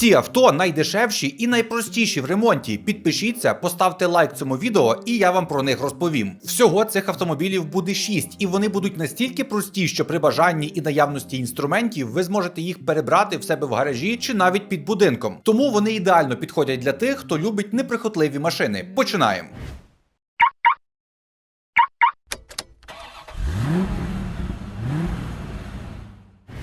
Ці авто найдешевші і найпростіші в ремонті. Підпишіться, поставте лайк цьому відео, і я вам про них розповім. Всього цих автомобілів буде 6, і вони будуть настільки прості, що при бажанні і наявності інструментів ви зможете їх перебрати в себе в гаражі чи навіть під будинком. Тому вони ідеально підходять для тих, хто любить неприхотливі машини. Починаємо.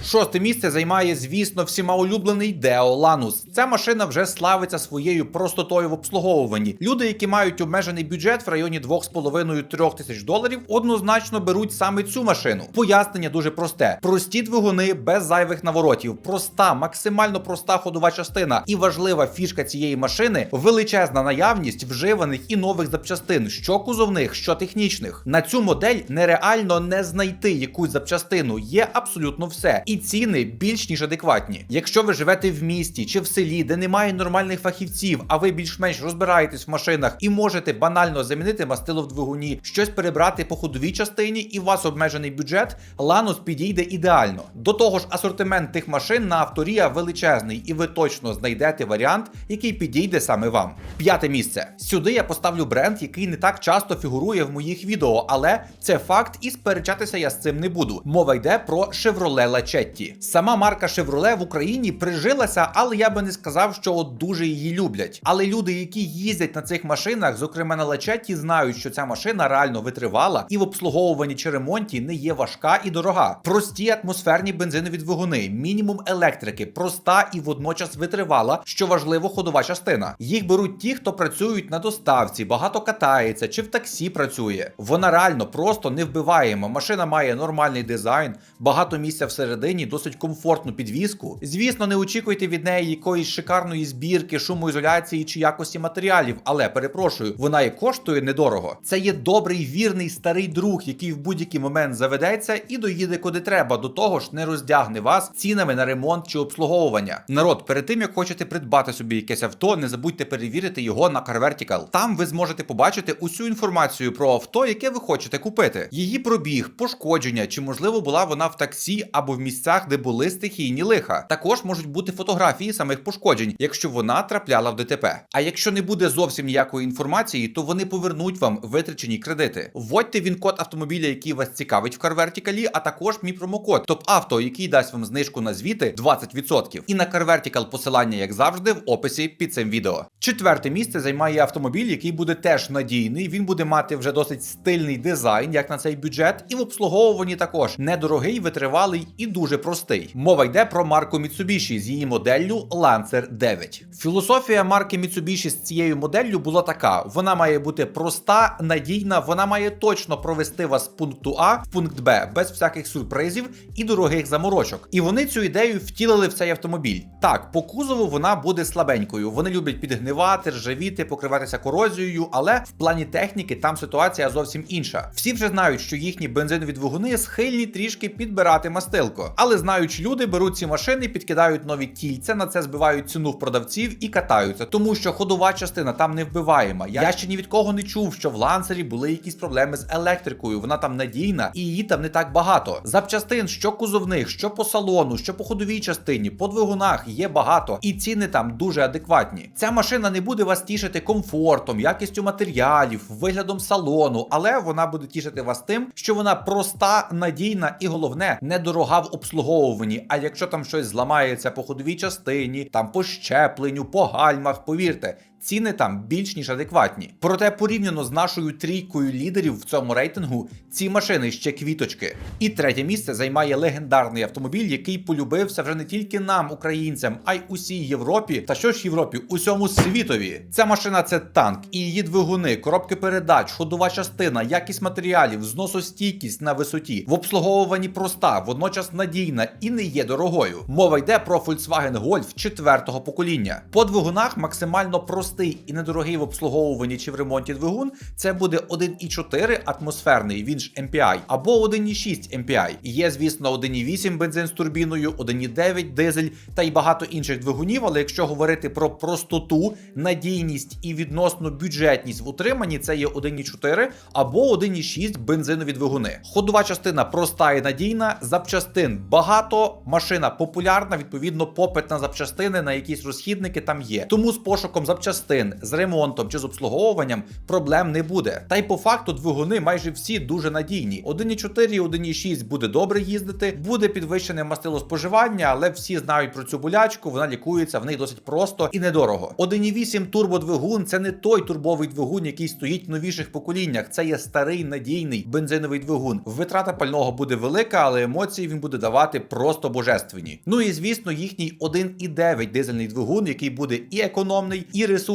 Шосте місце займає, звісно, всіма улюблений Deo Lanus. Ця машина вже славиться своєю простотою в обслуговуванні. Люди, які мають обмежений бюджет в районі 2,5-3 тисяч доларів, однозначно беруть саме цю машину. Пояснення дуже просте: прості двигуни без зайвих наворотів, проста, максимально проста ходова частина. І важлива фішка цієї машини величезна наявність вживаних і нових запчастин, що кузовних, що технічних. На цю модель нереально не знайти якусь запчастину. Є абсолютно все. І ціни більш ніж адекватні. Якщо ви живете в місті чи в селі, де немає нормальних фахівців, а ви більш-менш розбираєтесь в машинах і можете банально замінити мастило в двигуні, щось перебрати по ходовій частині, і у вас обмежений бюджет, Ланус підійде ідеально. До того ж, асортимент тих машин на авторія величезний, і ви точно знайдете варіант, який підійде саме вам. П'яте місце. Сюди я поставлю бренд, який не так часто фігурує в моїх відео, але це факт, і сперечатися я з цим не буду. Мова йде про Chevrolet Lachetti. Сама марка Chevrolet в Україні прижилася, але я би не сказав, що от дуже її люблять. Але люди, які їздять на цих машинах, зокрема на Lachetti, знають, що ця машина реально витривала і в обслуговуванні чи ремонті не є важка і дорога. Прості атмосферні бензинові двигуни, мінімум електрики, проста і водночас витривала, що важливо, ходова частина. Їх беруть ті, хто працюють на доставці, багато катається чи в таксі працює. Вона реально просто невбиваєма. Машина має нормальний дизайн, багато місця всередині, досить комфортну підвіску. Звісно, не очікуйте від неї якоїсь шикарної збірки, шумоізоляції чи якості матеріалів, але перепрошую, вона і коштує недорого. Це є добрий, вірний старий друг, який в будь-який момент заведеться і доїде куди треба. До того ж, не роздягне вас цінами на ремонт чи обслуговування. Народ, перед тим як хочете придбати собі якесь авто, не забудьте перевірити його на Car Vertical. Там ви зможете побачити усю інформацію про авто, яке ви хочете купити. Її пробіг, пошкодження, чи можливо була вона в таксі або в місцях, де були стихійні лиха. Також можуть бути фотографії самих пошкоджень, якщо вона трапляла в ДТП. А якщо не буде зовсім ніякої інформації, то вони повернуть вам витрачені кредити. Вводьте він код автомобіля, який вас цікавить в Car Vertical, а також мій промокод ТОПАВТО, який дасть вам знижку на звіти 20%. І на Car Vertical посилання, як завжди, в описі під цим відео. Четверте місце займає автомобіль, який буде теж надійний. Він буде мати вже досить стильний дизайн, як на цей бюджет, і в обслуговуванні також недорогий, витривалий і дуже простий. Мова йде про марку Mitsubishi з її моделлю Lancer 9. Філософія марки Mitsubishi з цією моделлю була така: вона має бути проста, надійна, вона має точно провести вас з пункту А в пункт Б без всяких сюрпризів і дорогих заморочок. І вони цю ідею втілили в цей автомобіль. Так, по кузову вона буде слабенькою. Вони люблять підгнивати, ржавіти, покриватися корозією, але в плані техніки там ситуація зовсім інша. Всі вже знають, що їхні бензинові двигуни схильні трішки підбирати мастилко. Але знаючи люди, беруть ці машини, підкидають нові кільця, на це збивають ціну в продавців і катаються, тому що ходова частина там не вбиваєма. Я ще ні від кого не чув, що в лансері були якісь проблеми з електрикою. Вона там надійна і її там не так багато. Запчастин, що кузовних, що по салону, що по ходовій частині, по двигунах є багато, і ціни там дуже адекватні. Ця машина не буде вас тішити комфортом, якістю матеріалів, виглядом салону, але вона буде тішити вас тим, що вона проста, надійна і головне недорога в обслуговуванні. А якщо там щось зламається по ходовій частині, там по щепленню, по гальмах, повірте. Ціни там більш ніж адекватні. Проте порівняно з нашою трійкою лідерів в цьому рейтингу, ці машини ще квіточки. І третє місце займає легендарний автомобіль, який полюбився вже не тільки нам, українцям, а й усій Європі. Та що ж Європі, усьому світові. Ця машина це танк, і її двигуни, коробки передач, ходова частина, якість матеріалів, зносостійкість на висоті, в обслуговуванні проста, водночас надійна і не є дорогою. Мова йде про Volkswagen Golf четвертого покоління. По двигунах максимально проста простий і недорогий в обслуговуванні чи в ремонті двигун, це буде 1,4 атмосферний, він ж MPI, або 1,6 MPI. Є, звісно, 1,8 бензин з турбіною, 1,9 дизель та й багато інших двигунів. Але якщо говорити про простоту, надійність і відносну бюджетність в утриманні, це є 1,4 або 1,6 бензинові двигуни. Ходова частина проста і надійна, запчастин багато, машина популярна, відповідно, попит на запчастини, на якісь розхідники там є. Тому з пошуком запчастин, з ремонтом чи з обслуговуванням проблем не буде. Та й по факту двигуни майже всі дуже надійні. 1,4 і 1,6 буде добре їздити, буде підвищене мастилоспоживання, але всі знають про цю болячку, вона лікується в них досить просто і недорого. 1,8 турбодвигун це не той турбовий двигун, який стоїть в новіших поколіннях. Це є старий надійний бензиновий двигун. Витрата пального буде велика, але емоції він буде давати просто божественні. Ну і звісно, їхній 1,9 дизельний двигун, який буде і економний, і ресурсний,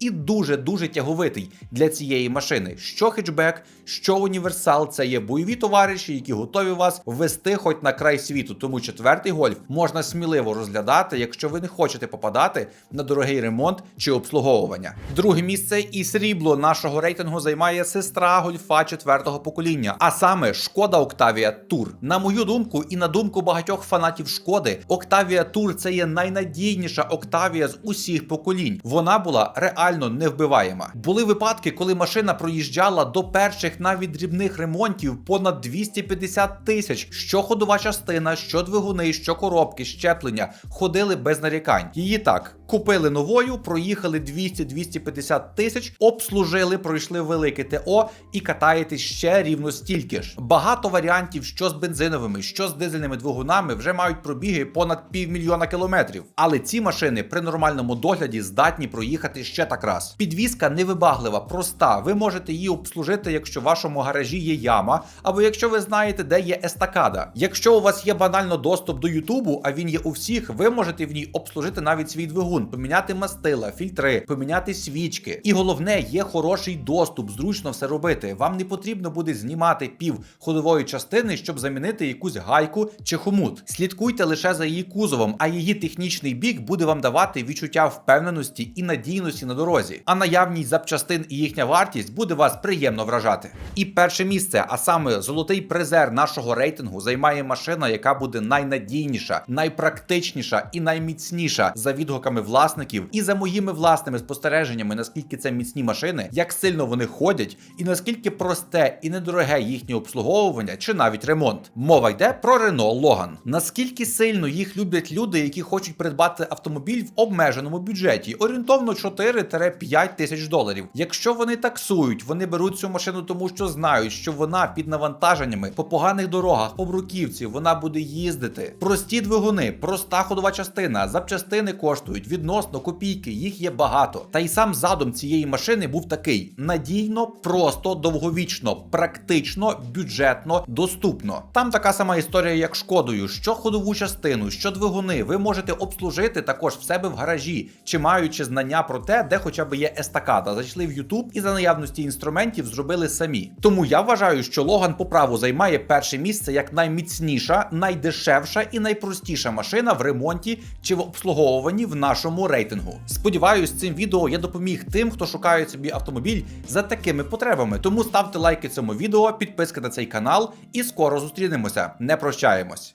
і дуже дуже тяговитий для цієї машини. Що хетчбек, що універсал, це є бойові товариші, які готові вас ввести хоч на край світу. Тому четвертий гольф можна сміливо розглядати, якщо ви не хочете попадати на дорогий ремонт чи обслуговування. Друге місце і срібло нашого рейтингу займає сестра гольфа четвертого покоління, а саме шкода Octavia Tour. На мою думку, і на думку багатьох фанатів шкоди, Octavia Tour це є найнадійніша Octavia з усіх поколінь. Вона була реально невбиваєма. Були випадки, коли машина проїжджала до перших навіть дрібних ремонтів понад 250 тисяч. Що ходова частина, що двигуни, що коробки, щеплення ходили без нарікань. Її так. Купили новою, проїхали 200-250 тисяч, обслужили, пройшли велике ТО і катаєтесь ще рівно стільки ж. Багато варіантів, що з бензиновими, що з дизельними двигунами, вже мають пробіги понад півмільйона кілометрів. Але ці машини при нормальному догляді здатні проїхати ще так раз. Підвізка невибаглива, проста. Ви можете її обслужити, якщо в вашому гаражі є яма, або якщо ви знаєте, де є естакада. Якщо у вас є банально доступ до Ютубу, а він є у всіх, ви можете в ній обслужити навіть свій двигун, поміняти мастила, фільтри, поміняти свічки. І головне, є хороший доступ, зручно все робити. Вам не потрібно буде знімати пів ходової частини, щоб замінити якусь гайку чи хомут. Слідкуйте лише за її кузовом, а її технічний бік буде вам давати відчуття впевненості і надійності на дорозі. А наявність запчастин і їхня вартість буде вас приємно вражати. І перше місце, а саме золотий призер нашого рейтингу, займає машина, яка буде найнадійніша, найпрактичніша і найміцніша за відгуками власників і за моїми власними спостереженнями, наскільки це міцні машини, як сильно вони ходять, і наскільки просте і недороге їхнє обслуговування чи навіть ремонт. Мова йде про Renault Logan. Наскільки сильно їх люблять люди, які хочуть придбати автомобіль в обмеженому бюджеті, орієнтовно 4-5 тисяч доларів. Якщо вони таксують, вони беруть цю машину, тому що знають, що вона під навантаженнями по поганих дорогах, по бруківці, вона буде їздити. Прості двигуни, проста ходова частина, запчастини коштують відносно копійки, їх є багато. Та й сам задум цієї машини був такий: надійно, просто, довговічно, практично, бюджетно, доступно. Там така сама історія, як шкодою, що ходову частину, що двигуни, ви можете обслужити також в себе в гаражі, чи маючи знання про те, де хоча б є естакада. Зайшли в YouTube і за наявності інструментів зробили самі. Тому я вважаю, що Логан по праву займає перше місце як найміцніша, найдешевша і найпростіша машина в ремонті чи в обслуговуванні в нашому рейтингу. Сподіваюсь, цим відео я допоміг тим, хто шукає собі автомобіль за такими потребами. Тому ставте лайки цьому відео, підписка на цей канал і скоро зустрінемося. Не прощаємось.